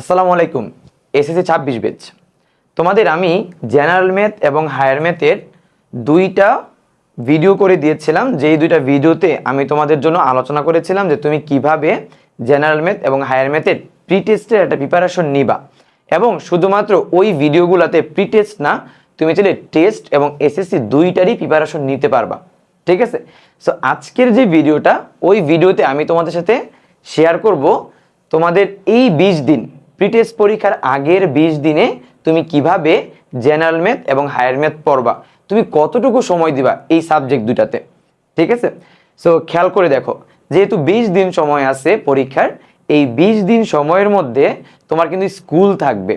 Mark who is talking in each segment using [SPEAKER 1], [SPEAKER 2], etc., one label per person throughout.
[SPEAKER 1] আসসালামু আলাইকুম এসএসসি ছাব্বিশ বেচ তোমাদের আমি জেনারেল ম্যাথ এবং হায়ার ম্যাথের দুইটা ভিডিও করে দিয়েছিলাম যেই দুইটা ভিডিওতে আমি তোমাদের জন্য আলোচনা করেছিলাম যে তুমি কিভাবে জেনারেল ম্যাথ এবং হায়ার ম্যাথের প্রি টেস্টের একটা প্রিপারেশন নিবা এবং শুধুমাত্র ওই ভিডিওগুলোতে প্রি টেস্ট না তুমি চাইলে টেস্ট এবং এসএসসি দুইটারই প্রিপারেশন নিতে পারবা ঠিক আছে সো আজকের যে ভিডিওটা ওই ভিডিওতে আমি তোমাদের সাথে শেয়ার করব তোমাদের এই বিশ দিন প্রিটেস্ট পরীক্ষার আগের বিশ দিনে তুমি কিভাবে জেনারেল ম্যাথ এবং হায়ার ম্যাথ পড়বা তুমি কতটুকু সময় দিবা এই সাবজেক্ট দুটাতে ঠিক আছে সো খেয়াল করে দেখো যেহেতু বিশ দিন সময় আছে পরীক্ষার এই বিশ দিন সময়ের মধ্যে তোমার কিন্তু স্কুল থাকবে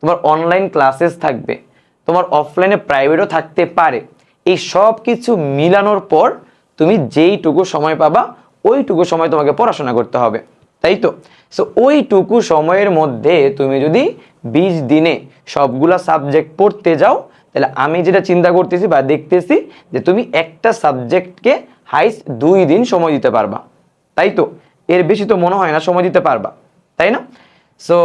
[SPEAKER 1] তোমার অনলাইন ক্লাসেস থাকবে তোমার অফলাইনে প্রাইভেটও থাকতে পারে এই সব কিছু মিলানোর পর তুমি যেইটুকু সময় পাবা ওইটুকু সময় তোমাকে পড়াশোনা করতে হবে তাই তো সো ওইটুকু সময়ের মধ্যে তুমি যদি বিশ দিনে সবগুলা সাবজেক্ট পড়তে যাও তাহলে আমি যেটা চিন্তা করতেছি বা দেখতেছি যে তুমি একটা সাবজেক্টকে হাইস্ট দুই দিন সময় দিতে পারবা তাই তো এর বেশি তো মনে হয় না সময় দিতে পারবা তাই না সো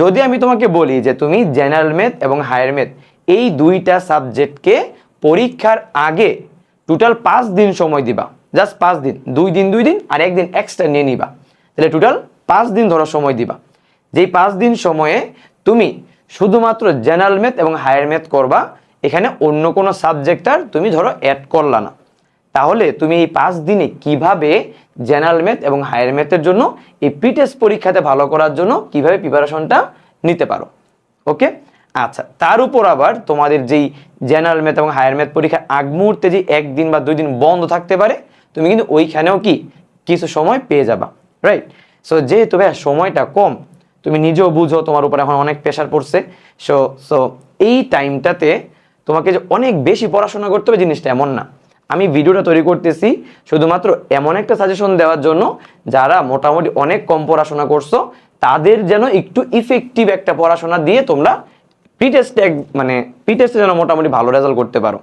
[SPEAKER 1] যদি আমি তোমাকে বলি যে তুমি জেনারেল ম্যাথ এবং হায়ার ম্যাথ এই দুইটা সাবজেক্টকে পরীক্ষার আগে টোটাল পাঁচ দিন সময় দিবা জাস্ট পাঁচ দিন দুই দিন দুই দিন আর একদিন এক্সট্রা নিয়ে নিবা তাহলে টোটাল পাঁচ দিন ধরো সময় দিবা যেই পাঁচ দিন সময়ে তুমি শুধুমাত্র জেনারেল ম্যাথ এবং হায়ার ম্যাথ করবা এখানে অন্য কোনো সাবজেক্টার তুমি ধরো অ্যাড করলা না তাহলে তুমি এই পাঁচ দিনে কিভাবে জেনারেল ম্যাথ এবং হায়ার ম্যাথের জন্য এই পিটেস পরীক্ষাতে ভালো করার জন্য কিভাবে প্রিপারেশনটা নিতে পারো ওকে আচ্ছা তার উপর আবার তোমাদের যেই জেনারেল ম্যাথ এবং হায়ার ম্যাথ পরীক্ষা আগ মুহূর্তে যে একদিন বা দুই দিন বন্ধ থাকতে পারে তুমি কিন্তু ওইখানেও কি কিছু সময় পেয়ে যাবা রাইট সো যেহেতু ভাইয়া সময়টা কম তুমি নিজেও বুঝো তোমার উপর এখন অনেক প্রেশার পড়ছে সো সো এই টাইমটাতে তোমাকে যে অনেক বেশি পড়াশোনা করতে হবে জিনিসটা এমন না আমি ভিডিওটা তৈরি করতেছি শুধুমাত্র এমন একটা সাজেশন দেওয়ার জন্য যারা মোটামুটি অনেক কম পড়াশোনা করছো তাদের যেন একটু ইফেক্টিভ একটা পড়াশোনা দিয়ে তোমরা প্রিটেস্টে মানে প্রিটেস্টে যেন মোটামুটি ভালো রেজাল্ট করতে পারো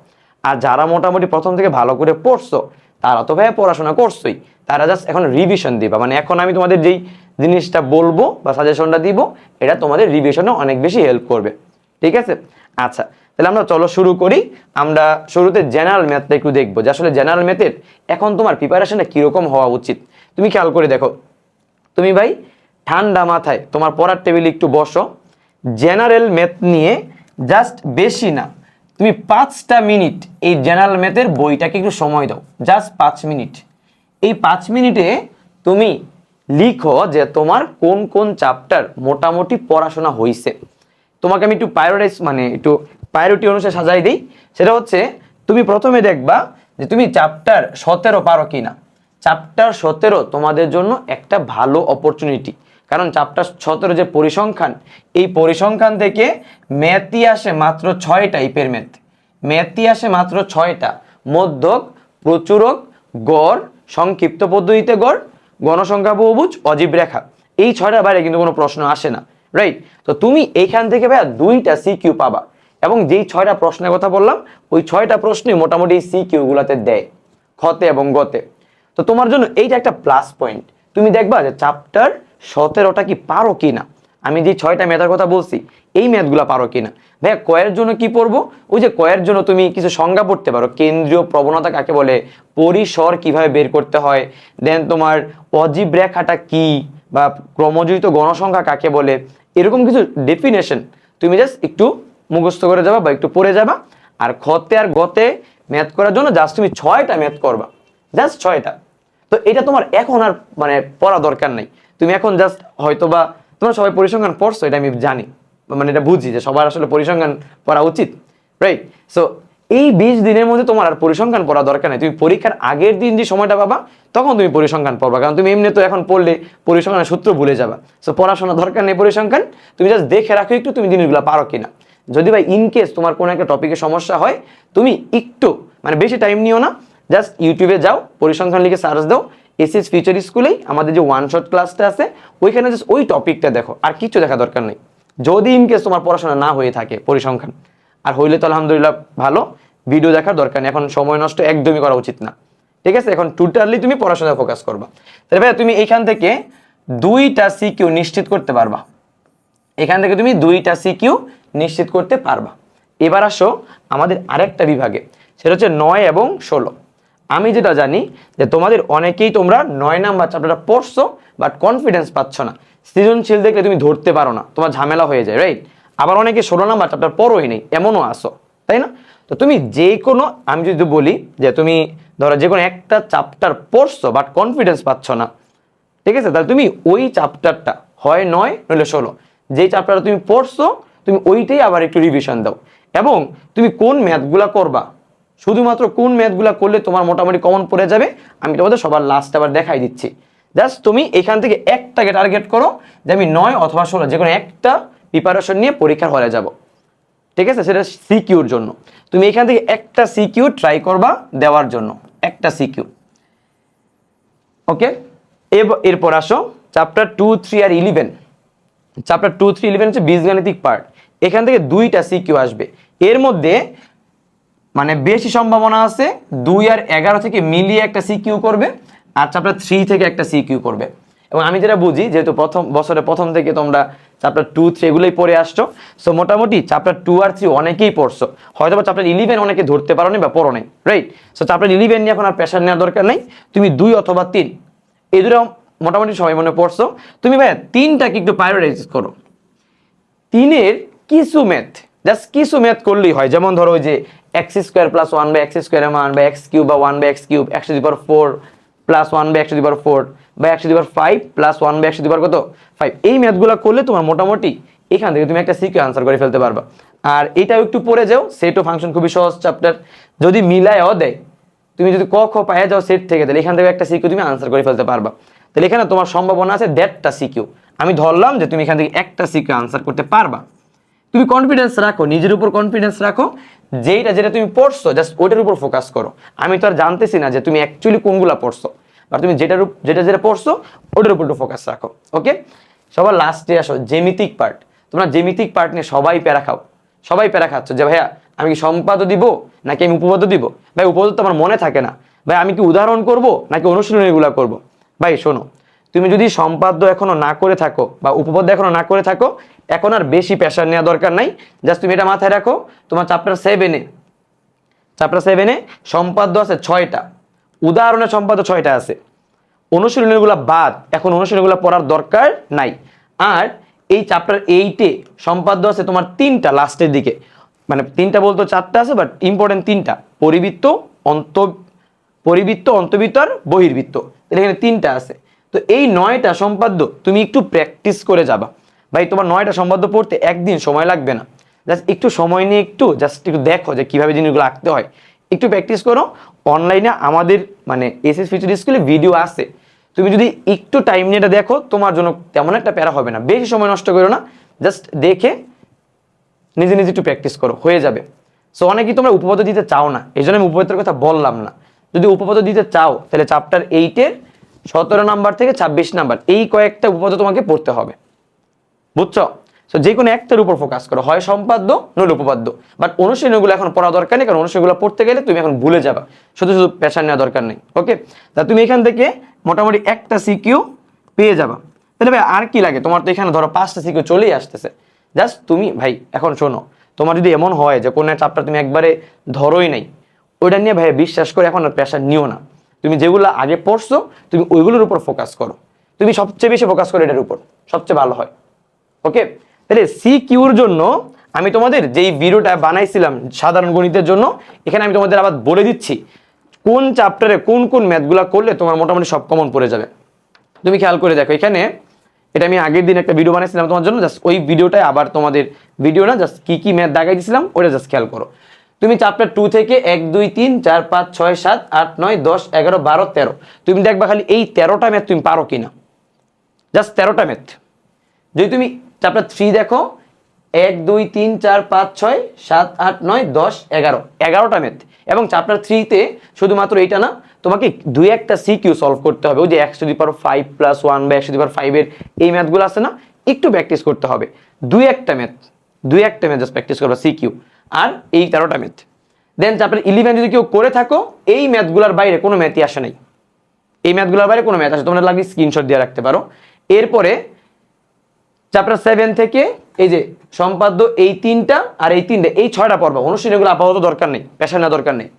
[SPEAKER 1] আর যারা মোটামুটি প্রথম থেকে ভালো করে পড়ছো তারা তো ভাইয়া পড়াশোনা করছোই তারা জাস্ট এখন রিভিশন দিবা মানে এখন আমি তোমাদের যেই জিনিসটা বলবো বা সাজেশনটা দিব এটা তোমাদের রিভিশনে অনেক বেশি হেল্প করবে ঠিক আছে আচ্ছা তাহলে আমরা চলো শুরু করি আমরা শুরুতে জেনারেল ম্যাথটা একটু দেখবো যে আসলে জেনারেল ম্যাথের এখন তোমার প্রিপারেশনটা কীরকম হওয়া উচিত তুমি খেয়াল করে দেখো তুমি ভাই ঠান্ডা মাথায় তোমার পড়ার টেবিলে একটু বসো জেনারেল ম্যাথ নিয়ে জাস্ট বেশি না তুমি পাঁচটা মিনিট এই জেনারেল ম্যাথের বইটাকে একটু সময় দাও জাস্ট পাঁচ মিনিট এই পাঁচ মিনিটে তুমি লিখো যে তোমার কোন কোন চ্যাপ্টার মোটামুটি পড়াশোনা হয়েছে তোমাকে আমি একটু প্রায়োরিটাইজ মানে একটু প্রায়োরিটি অনুসারে সাজাই দিই সেটা হচ্ছে তুমি প্রথমে দেখবা যে তুমি চ্যাপ্টার সতেরো পারো কি না চ্যাপ্টার সতেরো তোমাদের জন্য একটা ভালো অপরচুনিটি কারণ চাপ্টার ছতের যে পরিসংখ্যান এই পরিসংখ্যান থেকে ম্যাথই আসে মাত্র ছয়টা ইপের ম্যাথ ম্যাথই আসে মাত্র ছয়টা মধ্যক প্রচুরক গড় সংক্ষিপ্ত পদ্ধতিতে গড় গণসংখ্যা বহুবুজ অজীব রেখা এই ছয়টা বাইরে কিন্তু কোনো প্রশ্ন আসে না রাইট তো তুমি এইখান থেকে ভাই দুইটা সি কিউ পাবা এবং যেই ছয়টা প্রশ্নের কথা বললাম ওই ছয়টা প্রশ্নই মোটামুটি এই সি দেয় ক্ষতে এবং গতে তো তোমার জন্য এইটা একটা প্লাস পয়েন্ট তুমি দেখবা যে চ্যাপ্টার সতেরোটা কি পারো কি না আমি যে ছয়টা ম্যাথের কথা বলছি এই ম্যাথগুলো পারো কি না ভাইয়া কয়ের জন্য কি পড়বো ওই যে কয়ের জন্য তুমি কিছু সংজ্ঞা পড়তে পারো কেন্দ্রীয় প্রবণতা কাকে বলে পরিসর কিভাবে বের করতে হয় দেন তোমার অজীব রেখাটা কি বা ক্রমজড়িত গণসংখ্যা কাকে বলে এরকম কিছু ডেফিনেশন তুমি জাস্ট একটু মুখস্থ করে যাবা বা একটু পড়ে যাবা আর খতে আর গতে ম্যাথ করার জন্য জাস্ট তুমি ছয়টা ম্যাথ করবা জাস্ট ছয়টা তো এটা তোমার এখন আর মানে পড়া দরকার নাই তুমি এখন জাস্ট হয়তো বা তোমরা সবাই পরিসংখ্যান পড়ছো এটা আমি জানি মানে এটা বুঝি যে সবার আসলে পরিসংখ্যান পড়া উচিত রাইট সো এই বিশ দিনের মধ্যে তোমার আর পরিসংখ্যান পড়া দরকার নেই তুমি পরীক্ষার আগের দিন যে সময়টা পাবা তখন তুমি পরিসংখ্যান পড়বা কারণ তুমি এমনি তো এখন পড়লে পরিসংখ্যানের সূত্র ভুলে যাবা সো পড়াশোনা দরকার নেই পরিসংখ্যান তুমি জাস্ট দেখে রাখো একটু তুমি জিনিসগুলো পারো কিনা যদি ভাই ইনকেস তোমার কোনো একটা টপিকে সমস্যা হয় তুমি একটু মানে বেশি টাইম নিও না জাস্ট ইউটিউবে যাও পরিসংখ্যান লিখে সার্চ দাও এসএস ফিউচার স্কুলেই আমাদের যে ওয়ান শট ক্লাসটা আছে ওইখানে জাস্ট ওই টপিকটা দেখো আর কিছু দেখা দরকার নেই যদি ইনকেস তোমার পড়াশোনা না হয়ে থাকে পরিসংখ্যান আর হইলে তো আলহামদুলিল্লাহ ভালো ভিডিও দেখার দরকার নেই এখন সময় নষ্ট একদমই করা উচিত না ঠিক আছে এখন টোটালি তুমি পড়াশোনায় ফোকাস করবা তাহলে ভাই তুমি এখান থেকে দুইটা সিকিউ নিশ্চিত করতে পারবা এখান থেকে তুমি দুইটা সিকিউ নিশ্চিত করতে পারবা এবার আসো আমাদের আরেকটা বিভাগে সেটা হচ্ছে নয় এবং ষোলো আমি যেটা জানি যে তোমাদের অনেকেই তোমরা নয় নাম্বার চ্যাপ্টারটা পড়ছো বাট কনফিডেন্স পাচ্ছ না সৃজনশীল দেখলে তুমি ধরতে পারো না তোমার ঝামেলা হয়ে যায় রাইট আবার অনেকে ষোলো নাম্বার চ্যাপ্টার পড়োই নেই এমনও আসো তাই না তো তুমি যে কোনো আমি যদি বলি যে তুমি ধরো যে কোনো একটা চ্যাপ্টার পড়ছো বাট কনফিডেন্স পাচ্ছ না ঠিক আছে তাহলে তুমি ওই চ্যাপ্টারটা হয় নয় নইলে ষোলো যেই চ্যাপ্টারটা তুমি পড়ছো তুমি ওইটাই আবার একটু রিভিশন দাও এবং তুমি কোন ম্যাথগুলা করবা শুধুমাত্র কোন ম্যাথগুলো করলে তোমার মোটামুটি কমন পড়ে যাবে আমি তোমাদের সবার লাস্ট আবার দেখাই দিচ্ছি জাস্ট তুমি এখান থেকে একটাকে টার্গেট করো যে আমি নয় অথবা ষোলো যে কোনো একটা প্রিপারেশন নিয়ে পরীক্ষার হলে যাব ঠিক আছে সেটা সিকিউর জন্য তুমি এখান থেকে একটা সিকিউর ট্রাই করবা দেওয়ার জন্য একটা সিকিউর ওকে এরপর আসো চ্যাপ্টার টু থ্রি আর eleven chapter two three eleven হচ্ছে বীজগাণিতিক পার্ট এখান থেকে দুইটা সিকিউ আসবে এর মধ্যে মানে বেশি সম্ভাবনা আছে দুই আর এগারো থেকে মিলিয়ে একটা সিকিউ করবে আর চ্যাপ্টার থ্রি থেকে একটা সিকিউ করবে এবং আমি যেটা বুঝি যেহেতু প্রথম বছরে প্রথম থেকে তোমরা চ্যাপ্টার টু থ্রি এগুলোই পড়ে আসছো সো মোটামুটি চ্যাপ্টার টু আর থ্রি অনেকেই পড়ছো হয়তো বা চ্যাপ্টার ইলেভেন অনেকে ধরতে পারো নি বা পড়ো নেই রাইট সো চ্যাপ্টার ইলেভেন নিয়ে এখন আর প্রেশার নেওয়ার দরকার নেই তুমি দুই অথবা তিন এই দুটো মোটামুটি সবাই মনে পড়ছো তুমি ভাই তিনটাকে একটু প্রায়োরিটাইজ করো তিনের কিছু ম্যাথ জাস্ট কিছু ম্যাথ করলেই হয় যেমন ধরো ওই যে x square plus one by x স্কোয়ারের মান বা এক্স কিউব বা ওয়ান বাই এক্স কিউব একশো দিবার ফোর প্লাস ওয়ান বাই একশো দিবার ফোর বা একশো দিবার ফাইভ প্লাস ওয়ান বাই একশো দিবার কত ফাইভ এই ম্যাথগুলো করলে তোমার মোটামুটি এখান থেকে তুমি একটা সিকিউ আনসার করে ফেলতে পারবা আর এটাও একটু পড়ে যাও সেটও ফাংশন খুবই সহজ চ্যাপ্টার যদি মিলায়ও দেয় তুমি যদি ক খ পায়ে যাও সেট থেকে তাহলে এখান থেকে একটা সিকিউ তুমি আনসার করে ফেলতে পারবা তাহলে এখানে তোমার সম্ভাবনা আছে দেড়টা সিকিউ আমি ধরলাম যে তুমি এখান থেকে একটা সিকিউ আনসার করতে পারবা তুমি কনফিডেন্স রাখো নিজের উপর কনফিডেন্স রাখো যেইটা যেটা তুমি পড়ছো জাস্ট ওইটার উপর ফোকাস করো আমি তো আর জানতেছি না যে তুমি অ্যাকচুয়ালি কোনগুলা পড়ছো বা তুমি যেটার যেটা যেটা পড়ছো ওটার উপর একটু ফোকাস রাখো ওকে সবার লাস্টে আসো জেমিতিক পার্ট তোমরা জেমিতিক পার্ট নিয়ে সবাই প্যারা খাও সবাই প্যারা খাচ্ছো যে ভাইয়া আমি কি সম্পাদ দিব নাকি আমি উপপাদ্য দিব ভাই উপপাদ্য তো আমার মনে থাকে না ভাই আমি কি উদাহরণ করব নাকি অনুশীলন এগুলো করবো ভাই শোনো তুমি যদি সম্পাদ্য এখনো না করে থাকো বা উপপাদ্য এখনো না করে থাকো এখন আর বেশি প্রেশার নেওয়া দরকার নাই জাস্ট তুমি এটা মাথায় রাখো তোমার চ্যাপ্টার সেভেনে চ্যাপ্টার সেভেনে সম্পাদ্য আছে ছয়টা উদাহরণের সম্পাদ্য ছয়টা আছে অনুশীলনীগুলো বাদ এখন অনুশীলনীগুলো পড়ার দরকার নাই আর এই চ্যাপ্টার এইটে সম্পাদ্য আছে তোমার তিনটা লাস্টের দিকে মানে তিনটা বলতো চারটা আছে বাট ইম্পর্টেন্ট তিনটা পরিবৃত্ত অন্ত পরিবৃত্ত অন্তবৃত্ত আর বহির্বৃত্ত এখানে তিনটা আছে তো এই নয়টা সম্পাদ্য তুমি একটু প্র্যাকটিস করে যাবা ভাই তোমার নয়টা সম্পাদ্য পড়তে একদিন সময় লাগবে না জাস্ট একটু সময় নিয়ে একটু জাস্ট একটু দেখো যে কীভাবে জিনিসগুলো আঁকতে হয় একটু প্র্যাকটিস করো অনলাইনে আমাদের মানে এস এস ফিচার স্কুলে ভিডিও আসে তুমি যদি একটু টাইম নিয়ে দেখো তোমার জন্য তেমন একটা প্যারা হবে না বেশি সময় নষ্ট করো না জাস্ট দেখে নিজে নিজে একটু প্র্যাকটিস করো হয়ে যাবে সো অনেকেই তোমরা উপপদ দিতে চাও না এই জন্য আমি উপপাদ্যের কথা বললাম না যদি উপপদ দিতে চাও তাহলে চ্যাপ্টার এইটের সতেরো নাম্বার থেকে ২৬ নাম্বার এই কয়েকটা উপপাদ্য তোমাকে পড়তে হবে বুঝছো তো যে কোনো একটার উপর ফোকাস করো হয় সম্পাদ্য নইলে উপপাদ্য বাট অনুশীলনগুলো এখন পড়া দরকার নেই কারণ অনুশীলনগুলো পড়তে গেলে তুমি এখন ভুলে যাবা শুধু শুধু পেশার নেওয়া দরকার নেই ওকে তা তুমি এখান থেকে মোটামুটি একটা সিকিউ পেয়ে যাবা তাহলে ভাই আর কি লাগে তোমার তো এখানে ধরো পাঁচটা সিকিউ চলেই আসতেছে জাস্ট তুমি ভাই এখন শোনো তোমার যদি এমন হয় যে কোনো চাপটা তুমি একবারে ধরোই নাই ওইটা নিয়ে ভাই বিশ্বাস করে এখন আর প্রেশার নিও না তুমি যেগুলো আগে পড়ছো তুমি ওইগুলোর উপর ফোকাস করো তুমি সবচেয়ে বেশি ফোকাস করো এটার উপর সবচেয়ে ভালো হয় ওকে তাহলে সি কিউর জন্য আমি তোমাদের যেই ভিডিওটা বানাইছিলাম সাধারণ গণিতের জন্য এখানে আমি তোমাদের আবার বলে দিচ্ছি কোন চ্যাপ্টারে কোন কোন ম্যাথগুলো করলে তোমার মোটামুটি সব কমন পড়ে যাবে তুমি খেয়াল করে দেখো এখানে এটা আমি আগের দিন একটা ভিডিও বানিয়েছিলাম তোমার জন্য জাস্ট ওই ভিডিওটাই আবার তোমাদের ভিডিও না জাস্ট কী কী ম্যাথ দেখাই দিয়েছিলাম ওটা জাস্ট খেয়াল করো তুমি চ্যাপ্টার টু থেকে এক দুই তিন চার পাঁচ ছয় সাত আট নয় দশ এগারো বারো তেরো তুমি দেখবা খালি এই তেরোটা ম্যাথ তুমি পারো কিনা জাস্ট তেরোটা ম্যাথ যদি তুমি চ্যাপ্টার থ্রি দেখো এক দুই তিন চার পাঁচ ছয় সাত আট নয় দশ এগারো এগারোটা ম্যাথ এবং চ্যাপ্টার থ্রিতে শুধুমাত্র এইটা না তোমাকে দুই একটা সি কিউ সলভ করতে হবে ওই যে একশো দিপার ফাইভ প্লাস ওয়ান বা একশো দিপার ফাইভের এই ম্যাথগুলো আছে না একটু প্র্যাকটিস করতে হবে দুই একটা ম্যাথ দুই একটা ম্যাচ প্র্যাকটিস করবা সিকিউ আর এই তেরোটা ম্যাথ দেন তারপরে ইলেভেন যদি কেউ করে থাকো এই ম্যাথগুলোর বাইরে কোনো ম্যাথই আসে নাই এই ম্যাথগুলোর বাইরে কোনো ম্যাথ আসে তোমরা লাগলে স্ক্রিনশট দিয়ে রাখতে পারো এরপরে চ্যাপ্টার সেভেন থেকে এই যে সম্পাদ্য এই তিনটা আর এই তিনটা এই ছয়টা পর্ব অনুশীলনগুলো আপাতত দরকার নেই পেশা নেওয়া দরকার নেই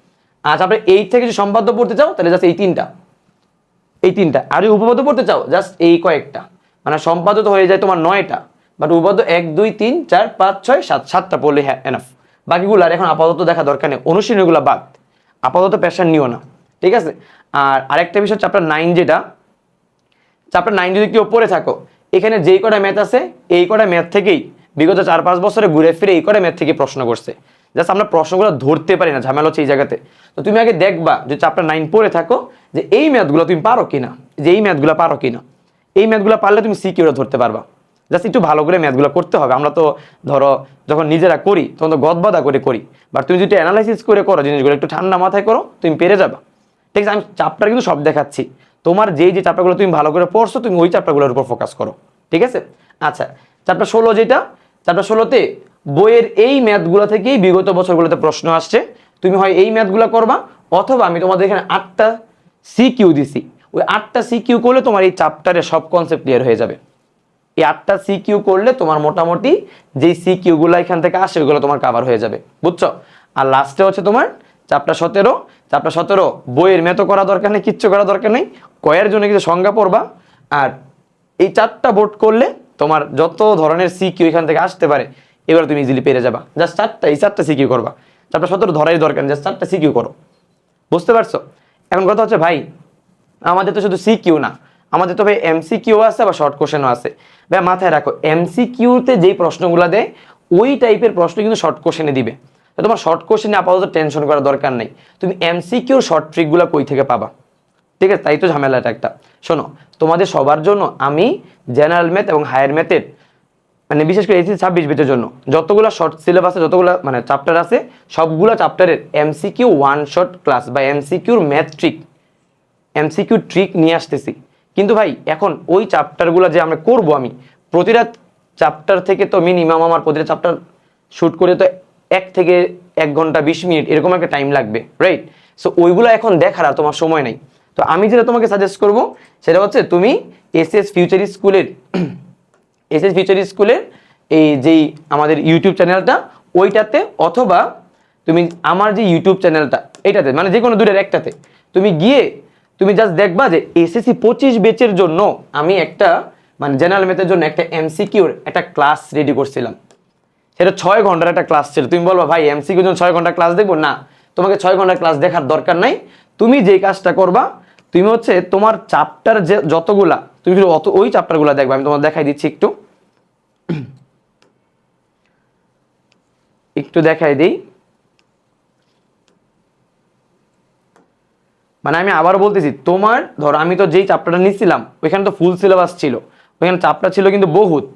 [SPEAKER 1] আর চ্যাপ্টার এইট থেকে যদি সম্পাদ্য পড়তে চাও তাহলে জাস্ট এই তিনটা এই তিনটা আর উপপাদ্য পড়তে চাও জাস্ট এই কয়েকটা মানে সম্পাদ্য তো হয়ে যায় তোমার নয়টা বাট উপপাদ্য এক দুই তিন চার পাঁচ ছয় সাত সাতটা পড়লে হ্যাঁ এনাফ বাকিগুলো আর এখন আপাতত দেখা দরকার নেই অনুশীলনীগুলো বাদ আপাতত প্রেশার নিও না ঠিক আছে আর আরেকটা বিষয় চ্যাপ্টার নাইন যেটা চ্যাপ্টার নাইন যদি কেউ পড়ে থাকো এখানে যেই কটা ম্যাথ আছে এই কটা ম্যাথ থেকেই বিগত চার পাঁচ বছরে ঘুরে ফিরে এই কটা ম্যাথ থেকে প্রশ্ন করছে জাস্ট আমরা প্রশ্নগুলো ধরতে পারি না ঝামেলা হচ্ছে এই জায়গাতে তো তুমি আগে দেখবা যে চ্যাপ্টার নাইন পড়ে থাকো যে এই ম্যাথগুলো তুমি পারো কিনা যে এই ম্যাথগুলো পারো কিনা এই ম্যাথগুলো পারলে তুমি সিকিউর ধরতে পারবা জাস্ট একটু ভালো করে ম্যাথগুলো করতে হবে আমরা তো ধরো যখন নিজেরা করি তখন তো গদবাদা করে করি বাট তুমি যদি অ্যানালাইসিস করে করো জিনিসগুলো একটু ঠান্ডা মাথায় করো তুমি পেরে যাবা ঠিক আছে আমি চাপটা কিন্তু সব দেখাচ্ছি তোমার যেই যে চাপটাগুলো তুমি ভালো করে পড়ছো তুমি ওই চাপটাগুলোর উপর ফোকাস করো ঠিক আছে আচ্ছা চাপটা ষোলো যেটা চাপটা ষোলোতে বইয়ের এই ম্যাথগুলো থেকেই বিগত বছরগুলোতে প্রশ্ন আসছে তুমি হয় এই ম্যাথগুলো করবা অথবা আমি তোমাদের এখানে আটটা সি কিউ দিছি ওই আটটা সি কিউ করলে তোমার এই চাপটারে সব কনসেপ্ট ক্লিয়ার হয়ে যাবে এই আটটা সিকিউ করলে তোমার মোটামুটি যেই সিকিউগুলো এখান থেকে আসে ওইগুলো তোমার কাভার হয়ে যাবে বুঝছো আর লাস্টে হচ্ছে তোমার চাপটা সতেরো চাপটা সতেরো বইয়ের মেতো করা দরকার নেই কিচ্ছু করা দরকার নেই কয়ের জন্য কিছু সংজ্ঞা পড়বা আর এই চারটা বোর্ড করলে তোমার যত ধরনের সিকিউ এখান থেকে আসতে পারে এবার তুমি ইজিলি পেরে যাবা জাস্ট চারটা এই চারটা সিকিউ করবা চারটা সতেরো ধরাই দরকার জাস্ট চারটা সিকিউ করো বুঝতে পারছো এখন কথা হচ্ছে ভাই আমাদের তো শুধু সিকিউ না আমাদের তবে এমসি কিউ আছে বা শর্ট কোশ্চেনও আছে ভাই মাথায় রাখো এমসি কিউতে যেই প্রশ্নগুলো দেয় ওই টাইপের প্রশ্ন কিন্তু শর্ট কোশ্চেনে দিবে তোমার শর্ট কোশ্চেনে আপাতত টেনশন করার দরকার নেই তুমি এমসি কিউর শর্ট ট্রিকগুলো কই থেকে পাবা ঠিক আছে তাই তো ঝামেলাটা একটা শোনো তোমাদের সবার জন্য আমি জেনারেল ম্যাথ এবং হায়ার ম্যাথের মানে বিশেষ করে এসি ছাব্বিশ বিটের জন্য যতগুলো শর্ট সিলেবাসে যতগুলো মানে চ্যাপ্টার আছে সবগুলো চ্যাপ্টারের এমসিকিউ ওয়ান শর্ট ক্লাস বা এমসিকিউর ম্যাথ ট্রিক এমসিকিউ ট্রিক নিয়ে আসতেছি কিন্তু ভাই এখন ওই চ্যাপ্টারগুলো যে আমরা করব আমি প্রতিটা চ্যাপ্টার থেকে তো মিনিমাম আমার প্রতিটা চ্যাপ্টার শ্যুট করে তো এক থেকে এক ঘন্টা বিশ মিনিট এরকম একটা টাইম লাগবে রাইট সো ওইগুলো এখন দেখার আর তোমার সময় নাই তো আমি যেটা তোমাকে সাজেস্ট করব সেটা হচ্ছে তুমি এস এস ফিউচার স্কুলের এস এস ফিউচার স্কুলের এই যেই আমাদের ইউটিউব চ্যানেলটা ওইটাতে অথবা তুমি আমার যে ইউটিউব চ্যানেলটা এটাতে মানে যে কোনো দুটার একটাতে তুমি গিয়ে তুমি জাস্ট দেখবা যে এসএসসি পঁচিশ বেচের জন্য আমি একটা মানে জেনারেল ম্যাথের জন্য একটা এমসিকিউর একটা ক্লাস রেডি করছিলাম সেটা ছয় ঘন্টার একটা ক্লাস ছিল তুমি বলবা ভাই এমসিকিউর জন্য ছয় ঘন্টা ক্লাস দেখবো না তোমাকে ছয় ঘন্টা ক্লাস দেখার দরকার নাই তুমি যেই কাজটা করবা তুমি হচ্ছে তোমার চাপ্টার যে যতগুলা তুমি শুধু অত ওই চাপ্টারগুলো দেখবা আমি তোমার দেখাই দিচ্ছি একটু একটু দেখাই দিই মানে আমি আবারও বলতেছি তোমার ধরো আমি তো যেই চাপটাটা নিচ্ছিলাম ওইখানে তো ফুল সিলেবাস ছিল ওইখানে চাপটা ছিল কিন্তু বহুত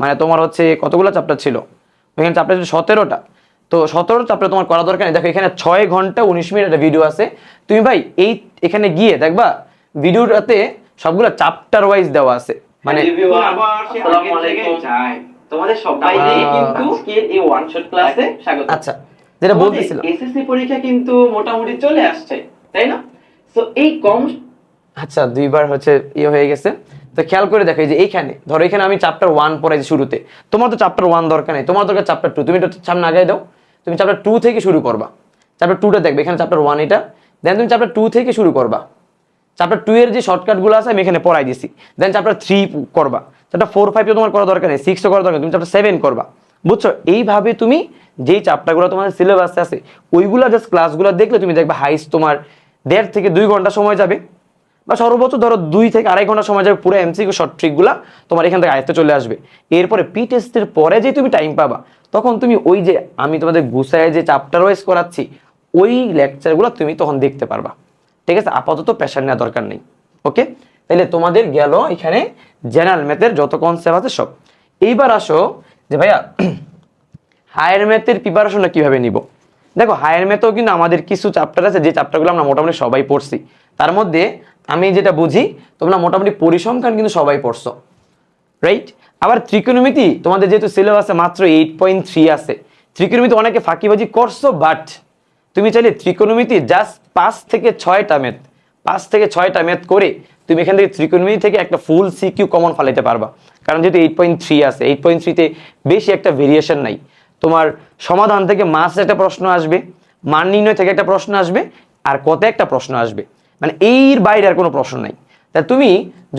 [SPEAKER 1] মানে তোমার হচ্ছে কতগুলো চাপটা ছিল ওইখানে চাপটা ছিল সতেরোটা তো সতেরো চাপটা তোমার করা দরকার নেই দেখো এখানে ছয় ঘন্টা উনিশ মিনিট একটা ভিডিও আছে তুমি ভাই এই এখানে গিয়ে দেখবা ভিডিওটাতে সবগুলো চাপটার ওয়াইজ দেওয়া আছে মানে আচ্ছা।, আচ্ছা যেটা বলতেছিলাম এসএসসি পরীক্ষা কিন্তু মোটামুটি চলে আসছে তাই না তো এই কম আচ্ছা দুইবার হচ্ছে ইয়ে হয়ে গেছে তো খেয়াল করে দেখো যে এইখানে ধরো এখানে আমি চ্যাপ্টার ওয়ান শুরুতে তোমার তো চ্যাপ্টার ওয়ান দরকার নেই তোমার দরকার চ্যাপ্টার টু তুমি সামনে আগে দাও তুমি চ্যাপ্টার টু থেকে শুরু করবা চ্যাপ্টার টুটা দেখবে এখানে চ্যাপ্টার ওয়ান এটা দেন তুমি চ্যাপ্টার টু থেকে শুরু করবা চ্যাপ্টার টু এর যে শর্টকাটগুলো আছে আমি এখানে পড়াই দিছি দেন চ্যাপ্টার থ্রি করবা চ্যাপ্টার ফোর ফাইভটা তোমার করা দরকার নেই করা দরকার তুমি চ্যাপ্টার সেভেন করবা বুঝছো এইভাবে তুমি যেই চ্যাপ্টারগুলো তোমাদের সিলেবাসে আছে ওইগুলো জাস্ট ক্লাসগুলো দেখলে তুমি দেখবে হাইস তোমার দেড় থেকে দুই ঘন্টা সময় যাবে বা সর্বোচ্চ ধরো দুই থেকে আড়াই ঘন্টা সময় যাবে পুরো এমসিকিউ শর্ট ট্রিকগুলো তোমার এখান থেকে আয়ত্তে চলে আসবে এরপরে পি টেস্টের পরে যে তুমি টাইম পাবা তখন তুমি ওই যে আমি তোমাদের গুসায় যে চ্যাপ্টার ওয়াইজ করাচ্ছি ওই লেকচারগুলো তুমি তখন দেখতে পারবা ঠিক আছে আপাতত প্রেশার নেওয়া দরকার নেই ওকে তাহলে তোমাদের গেল এখানে জেনারেল ম্যাথের যত কনসেপ্ট আছে সব এইবার আসো যে ভাইয়া হায়ার ম্যাথের প্রিপারেশনটা কীভাবে নিব দেখো হায়ার ম্যাথেও কিন্তু আমাদের কিছু চ্যাপ্টার আছে যে চ্যাপ্টারগুলো আমরা মোটামুটি সবাই পড়ছি তার মধ্যে আমি যেটা বুঝি তোমরা মোটামুটি পরিসংখ্যান কিন্তু সবাই পড়ছো রাইট আবার ত্রিকোণমিতি তোমাদের যেহেতু সিলেবাসে মাত্র এইট পয়েন্ট থ্রি আছে ত্রিকোণমিতি অনেকে ফাঁকিবাজি করছো বাট তুমি চাইলে ত্রিকোণমিতি জাস্ট পাঁচ থেকে ছয়টা ম্যাথ পাঁচ থেকে ছয়টা ম্যাথ করে তুমি এখান থেকে ত্রিকোণমিতি থেকে একটা ফুল সিকিউ কমন ফালাইতে পারবা কারণ যেহেতু এইট পয়েন্ট থ্রি আছে এইট পয়েন্ট থ্রিতে বেশি একটা ভেরিয়েশন নাই তোমার সমাধান থেকে মাস একটা প্রশ্ন আসবে মান নির্ণয় থেকে একটা প্রশ্ন আসবে আর কত একটা প্রশ্ন আসবে মানে এর বাইরে আর কোনো প্রশ্ন নাই তা তুমি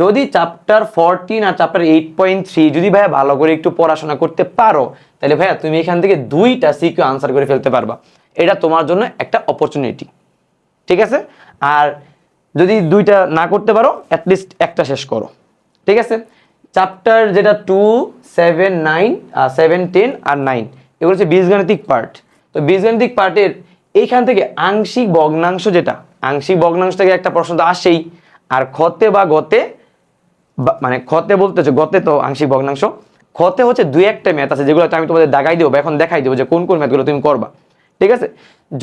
[SPEAKER 1] যদি চ্যাপ্টার ফোরটিন আর চ্যাপ্টার এইট পয়েন্ট থ্রি যদি ভাইয়া ভালো করে একটু পড়াশোনা করতে পারো তাহলে ভাইয়া তুমি এখান থেকে দুইটা সিকিউ আনসার করে ফেলতে পারবা এটা তোমার জন্য একটা অপরচুনিটি ঠিক আছে আর যদি দুইটা না করতে পারো অ্যাটলিস্ট একটা শেষ করো ঠিক আছে চ্যাপ্টার যেটা two seven nine seven ten আর নাইন এগুলো হচ্ছে বীজগাণিতিক পার্ট তো বীজগাণিতিক পার্টের এইখান থেকে আংশিক ভগ্নাংশ যেটা আংশিক ভগ্নাংশ থেকে একটা প্রশ্ন তো আসেই আর ক্ষতে বা গতে মানে ক্ষতে বলতে হচ্ছে গতে তো আংশিক ভগ্নাংশ ক্ষতে হচ্ছে দুই একটা ম্যাথ আছে যেগুলো আমি তোমাদের দেখাই দেবো এখন দেখাই দেবো যে কোন কোন ম্যাথগুলো তুমি করবা ঠিক আছে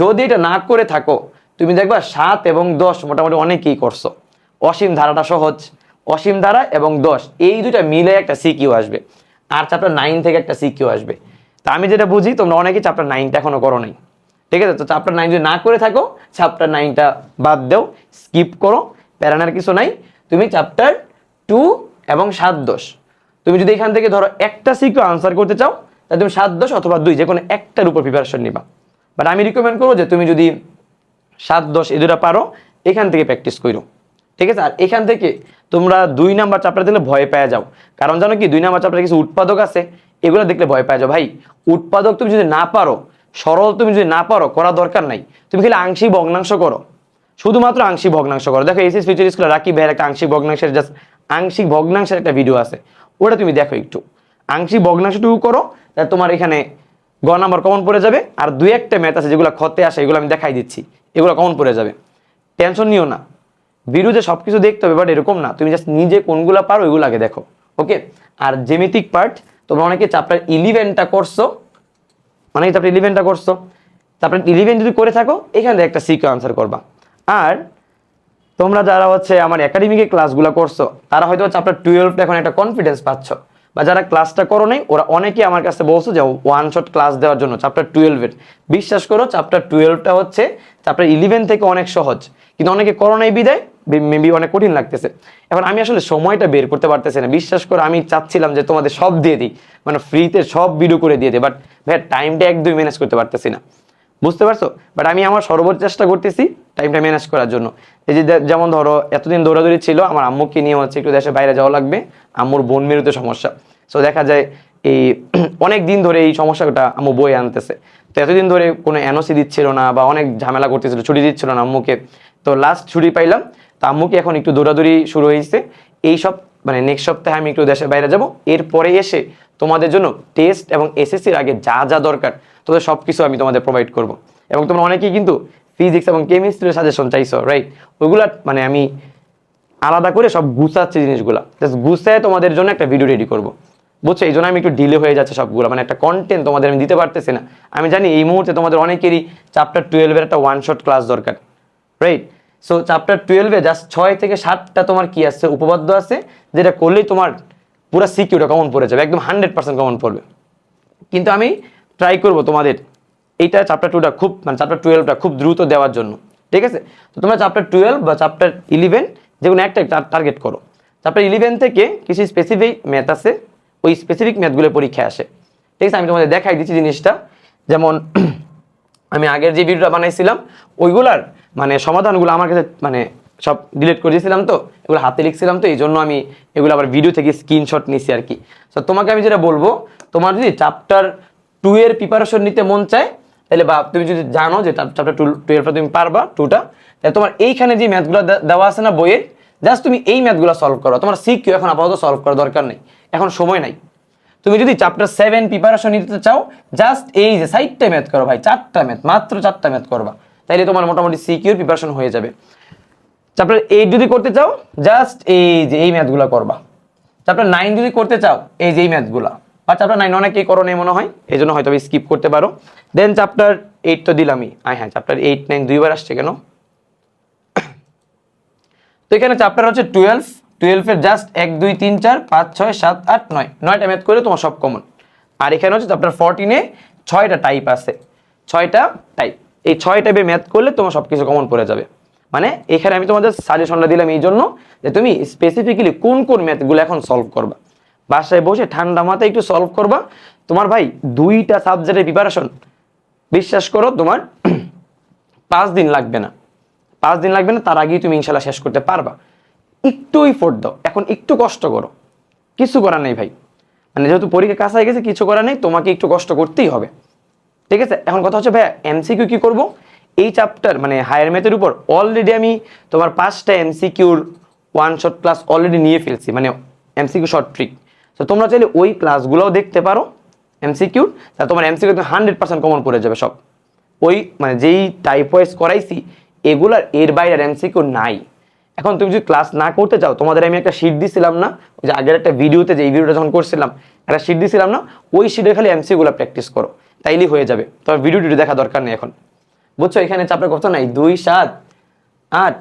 [SPEAKER 1] যদি এটা না করে থাকো তুমি দেখবা সাত এবং দশ মোটামুটি অনেকেই করছো অসীম ধারাটা সহজ অসীম ধারা এবং দশ এই দুটা মিলে একটা সিকিউ আসবে আর চ্যাপ্টার নাইন থেকে একটা সিকিউ আসবে তা আমি যেটা বুঝি তোমরা অনেকে চ্যাপ্টার নাইনটা এখনো করো নাই ঠিক আছে তো চ্যাপ্টার নাইন যদি না করে থাকো চ্যাপ্টার নাইনটা বাদ দেও স্কিপ করো প্যারানার কিছু নাই তুমি চ্যাপ্টার টু এবং সাত দশ তুমি যদি এখান থেকে ধরো একটা সিকিউ আনসার করতে চাও তাহলে তুমি সাত দশ অথবা দুই যে কোনো একটার উপর প্রিপারেশন নিবা বাট আমি রিকমেন্ড করবো যে তুমি যদি সাত দশ এই দুটা পারো এখান থেকে প্র্যাকটিস করো ঠিক আছে আর এখান থেকে তোমরা দুই নাম্বার চাপটা দিলে ভয় পেয়ে যাও কারণ জানো কি দুই নাম্বার চাপটা কিছু উৎপাদক আছে এগুলো দেখলে ভয় পায় যাও ভাই উৎপাদক তুমি যদি না পারো সরল তুমি যদি না পারো করা দরকার নাই তুমি খেলে আংশিক ভগ্নাংশ করো শুধুমাত্র আংশিক ভগ্নাংশ করো দেখো এসএস ফিচার স্কুলে রাখি ভাইয়ের একটা আংশিক ভগ্নাংশের জাস্ট আংশিক ভগ্নাংশের একটা ভিডিও আছে ওটা তুমি দেখো একটু আংশিক ভগ্নাংশটুকু করো তাহলে তোমার এখানে গ নাম্বার কমন পড়ে যাবে আর দুই একটা ম্যাথ আছে যেগুলো ক্ষতে আসে এগুলো আমি দেখাই দিচ্ছি এগুলো কমন পড়ে যাবে টেনশন নিও না ভিডিওতে সব কিছু দেখতে হবে বাট এরকম না তুমি জাস্ট নিজে কোনগুলো পারো ওইগুলো আগে দেখো ওকে আর জেমিতিক পার্ট তোমরা অনেকে চ্যাপ্টার ইলেভেনটা করছো অনেকে চ্যাপ্টার ইলেভেনটা করছো চ্যাপ্টার ইলেভেন যদি করে থাকো এখান থেকে একটা সিকিউ আনসার করবা আর তোমরা যারা হচ্ছে আমার একাডেমিকে ক্লাসগুলো করছো তারা হয়তো চ্যাপ্টার টুয়েলভটা এখন একটা কনফিডেন্স পাচ্ছ বা যারা ক্লাসটা করো নেই ওরা অনেকেই আমার কাছে বলছো যে ওয়ান শট ক্লাস দেওয়ার জন্য চ্যাপ্টার টুয়েলভের বিশ্বাস করো চ্যাপ্টার টুয়েলভটা হচ্ছে চ্যাপ্টার ইলেভেন থেকে অনেক সহজ কিন্তু অনেকে করো নাই বিদায় মেবি অনেক কঠিন লাগতেছে এখন আমি আসলে সময়টা বের করতে পারতেছি না বিশ্বাস করে আমি চাচ্ছিলাম যে তোমাদের সব দিয়ে দিই মানে ফ্রিতে সব ভিডিও করে দিয়ে দিই বাট ভাইয়া টাইমটা একদমই ম্যানেজ করতে পারতেছি না বুঝতে পারছো বাট আমি আমার সর্বোচ্চ চেষ্টা করতেছি টাইমটা ম্যানেজ করার জন্য এই যে যেমন ধরো এতদিন দৌড়াদৌড়ি ছিল আমার আম্মুকে নিয়ে হচ্ছে একটু দেশে বাইরে যাওয়া লাগবে আম্মুর বোন মেরুতে সমস্যা সো দেখা যায় এই অনেক দিন ধরে এই সমস্যাটা আম্মু বয়ে আনতেছে তো এতদিন ধরে কোনো এনওসি দিচ্ছিল না বা অনেক ঝামেলা করতেছিল ছুটি দিচ্ছিল না আম্মুকে তো লাস্ট ছুটি পাইলাম তো এখন একটু দৌড়াদৌড়ি শুরু হয়েছে এই সব মানে নেক্সট সপ্তাহে আমি একটু দেশের বাইরে যাব এরপরে এসে তোমাদের জন্য টেস্ট এবং এসএসসির আগে যা যা দরকার তোদের সব কিছু আমি তোমাদের প্রোভাইড করব এবং তোমরা অনেকেই কিন্তু ফিজিক্স এবং কেমিস্ট্রির সাজেশন চাইছো রাইট ওইগুলা মানে আমি আলাদা করে সব গুছাচ্ছি জিনিসগুলো জাস্ট গুছায় তোমাদের জন্য একটা ভিডিও রেডি করবো বুঝছো এই জন্য আমি একটু ডিলে হয়ে যাচ্ছে সবগুলো মানে একটা কন্টেন্ট তোমাদের আমি দিতে পারতেছি না আমি জানি এই মুহূর্তে তোমাদের অনেকেরই চ্যাপ্টার টুয়েলভের একটা ওয়ান শট ক্লাস দরকার রাইট সো চ্যাপ্টার টুয়েলভে জাস্ট ছয় থেকে সাতটা তোমার কি আছে উপপাদ্য আছে যেটা করলেই তোমার পুরো সিকিউরটা কমন পড়ে যাবে একদম হান্ড্রেড পার্সেন্ট কমন পড়বে কিন্তু আমি ট্রাই করব তোমাদের এইটা চ্যাপ্টার টুটা খুব মানে চ্যাপ্টার টুয়েলভটা খুব দ্রুত দেওয়ার জন্য ঠিক আছে তো তোমরা চ্যাপ্টার টুয়েলভ বা চ্যাপ্টার ইলেভেন যে কোনো একটা টার্গেট করো চ্যাপ্টার ইলেভেন থেকে কিছু স্পেসিফিক ম্যাথ আছে ওই স্পেসিফিক ম্যাথগুলো পরীক্ষায় আসে ঠিক আছে আমি তোমাদের দেখাই দিচ্ছি জিনিসটা যেমন আমি আগের যে ভিডিওটা বানাইছিলাম ওইগুলার মানে সমাধানগুলো আমার কাছে মানে সব ডিলিট করে দিয়েছিলাম তো এগুলো হাতে লিখছিলাম তো এই জন্য আমি এগুলো আবার ভিডিও থেকে স্ক্রিনশট নিছি আর কি সো তোমাকে আমি যেটা বলবো তোমার যদি চ্যাপ্টার টু এর প্রিপারেশন নিতে মন চায় তাহলে বা তুমি যদি জানো যে চ্যাপ্টার টু টু তুমি পারবা টুটা তাহলে তোমার এইখানে যে ম্যাথগুলো দেওয়া আছে না বইয়ের জাস্ট তুমি এই ম্যাথগুলো সলভ করো তোমার সি কিউ এখন আপাতত সলভ করার দরকার নেই এখন সময় নাই তুমি যদি চ্যাপ্টার সেভেন প্রিপারেশন নিতে চাও জাস্ট এই যে সাইডটা ম্যাথ করো ভাই চারটা ম্যাথ মাত্র চারটা ম্যাথ করবা তাইলে তোমার মোটামুটি সিকিউর প্রিপারেশন হয়ে যাবে চ্যাপ্টার এইট যদি করতে চাও জাস্ট এই যে এই ম্যাথগুলো করবা চ্যাপ্টার নাইন যদি করতে চাও এই যে এই ম্যাথগুলো বা চ্যাপ্টার নাইন অনেকেই করো নেই মনে হয় এই জন্য হয়তো স্কিপ করতে পারো দেন চ্যাপ্টার এইট তো দিলামই আয় হ্যাঁ চ্যাপ্টার এইট নাইন দুইবার আসছে কেন তো এখানে চ্যাপ্টার হচ্ছে টুয়েলভ টুয়েলভের জাস্ট এক দুই তিন চার পাঁচ ছয় সাত আট নয় নয়টা ম্যাথ করে তোমার সব কমন আর এখানে হচ্ছে চ্যাপ্টার ফোরটিনে ছয়টা টাইপ আছে ছয়টা টাইপ এই ছয় টাইপের ম্যাথ করলে তোমার সব কিছু কমন পড়ে যাবে মানে এখানে আমি তোমাদের সাজেশনটা দিলাম এই জন্য যে তুমি স্পেসিফিক্যালি কোন কোন ম্যাথগুলো এখন সলভ করবা বাসায় বসে ঠান্ডা মাথায় একটু সলভ করবা তোমার ভাই দুইটা সাবজেক্টের প্রিপারেশন বিশ্বাস করো তোমার পাঁচ দিন লাগবে না পাঁচ দিন লাগবে না তার আগেই তুমি ইনশাল্লাহ শেষ করতে পারবা একটু ইফোর্ট দাও এখন একটু কষ্ট করো কিছু করার নেই ভাই মানে যেহেতু পরীক্ষা কাছে গেছে কিছু করার নেই তোমাকে একটু কষ্ট করতেই হবে ঠিক আছে এখন কথা হচ্ছে ভাইয়া এমসিকিউ কি করব এই চ্যাপ্টার মানে হায়ার ম্যাথের উপর অলরেডি আমি তোমার পাঁচটা এমসিকিউর ওয়ান শর্ট ক্লাস অলরেডি নিয়ে ফেলছি মানে এমসিকিউ শর্ট ট্রিক তো তোমরা চাইলে ওই ক্লাসগুলোও দেখতে পারো এমসিকিউর তা তোমার এমসিকিউ হান্ড্রেড পার্সেন্ট কমন পড়ে যাবে সব ওই মানে যেই টাইপ ওয়াইজ করাইছি এগুলার এর বাইরে এমসিকিউ নাই এখন তুমি যদি ক্লাস না করতে চাও তোমাদের আমি একটা শিট দিছিলাম না যে আগের একটা ভিডিওতে যে এই ভিডিওটা যখন করছিলাম একটা শিট দিছিলাম না ওই শিটে খালি এমসিগুলো প্র্যাকটিস করো তাইলেই হয়ে যাবে তোমার ভিডিও টিডিও দেখা দরকার নেই এখন বুঝছো এখানে চাপের কত নাই দুই সাত আট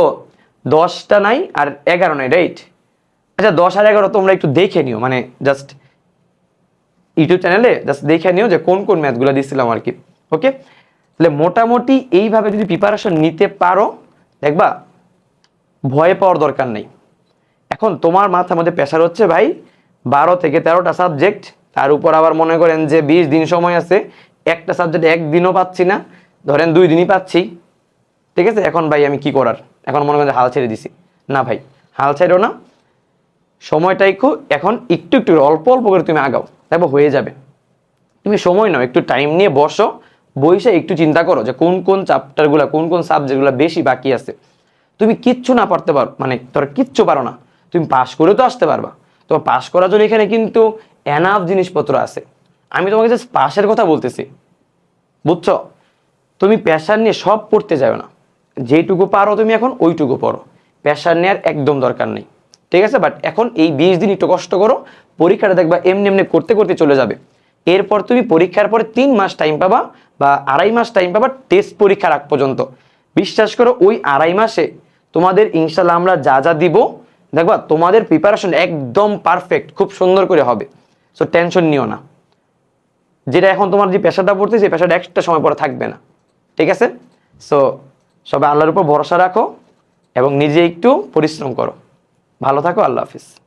[SPEAKER 1] ও দশটা নাই আর এগারো নাই রাইট আচ্ছা দশ আর এগারো তোমরা একটু দেখে নিও মানে জাস্ট ইউটিউব চ্যানেলে জাস্ট দেখে নিও যে কোন কোন ম্যাথগুলো দিছিলাম আর কি ওকে তাহলে মোটামুটি এইভাবে যদি প্রিপারেশন নিতে পারো দেখবা ভয় পাওয়ার দরকার নেই এখন তোমার মাথার মধ্যে প্রেশার হচ্ছে ভাই বারো থেকে তেরোটা সাবজেক্ট তার উপর আবার মনে করেন যে বিশ দিন সময় আছে একটা সাবজেক্ট একদিনও পাচ্ছি না ধরেন দুই দিনই পাচ্ছি ঠিক আছে এখন ভাই আমি কি করার এখন মনে করেন হাল ছেড়ে দিছি না ভাই হাল ছেড়ো না সময়টাই খুব এখন একটু একটু অল্প অল্প করে তুমি আগাও তারপর হয়ে যাবে তুমি সময় নাও একটু টাইম নিয়ে বসো বইসে একটু চিন্তা করো যে কোন কোন চ্যাপ্টারগুলো কোন কোন সাবজেক্টগুলো বেশি বাকি আছে তুমি কিচ্ছু না পারতে পারো মানে তোর কিচ্ছু পারো না তুমি পাস করে তো আসতে পারবা তো পাস করার জন্য এখানে কিন্তু এনাফ জিনিসপত্র আছে আমি তোমাকে যে পাশের কথা বলতেছি বুঝছো তুমি পেশার নিয়ে সব পড়তে যাবে না যেটুকু পারো তুমি এখন ওইটুকু পড়ো প্রেশার নেওয়ার একদম দরকার নেই ঠিক আছে বাট এখন এই বিশ দিন একটু কষ্ট করো পরীক্ষাটা দেখবা এমনি এমনি করতে করতে চলে যাবে এরপর তুমি পরীক্ষার পরে তিন মাস টাইম পাবা বা আড়াই মাস টাইম পাবা টেস্ট পরীক্ষার আগ পর্যন্ত বিশ্বাস করো ওই আড়াই মাসে তোমাদের ইনশাল্লাহ আমরা যা যা দিব দেখবা তোমাদের প্রিপারেশন একদম পারফেক্ট খুব সুন্দর করে হবে সো টেনশন নিও না যেটা এখন তোমার যে পেশাটা পড়তে সেই পেশাটা একটা সময় পরে থাকবে না ঠিক আছে সো সবাই আল্লাহর উপর ভরসা রাখো এবং নিজে একটু পরিশ্রম করো ভালো থাকো আল্লাহ হাফিজ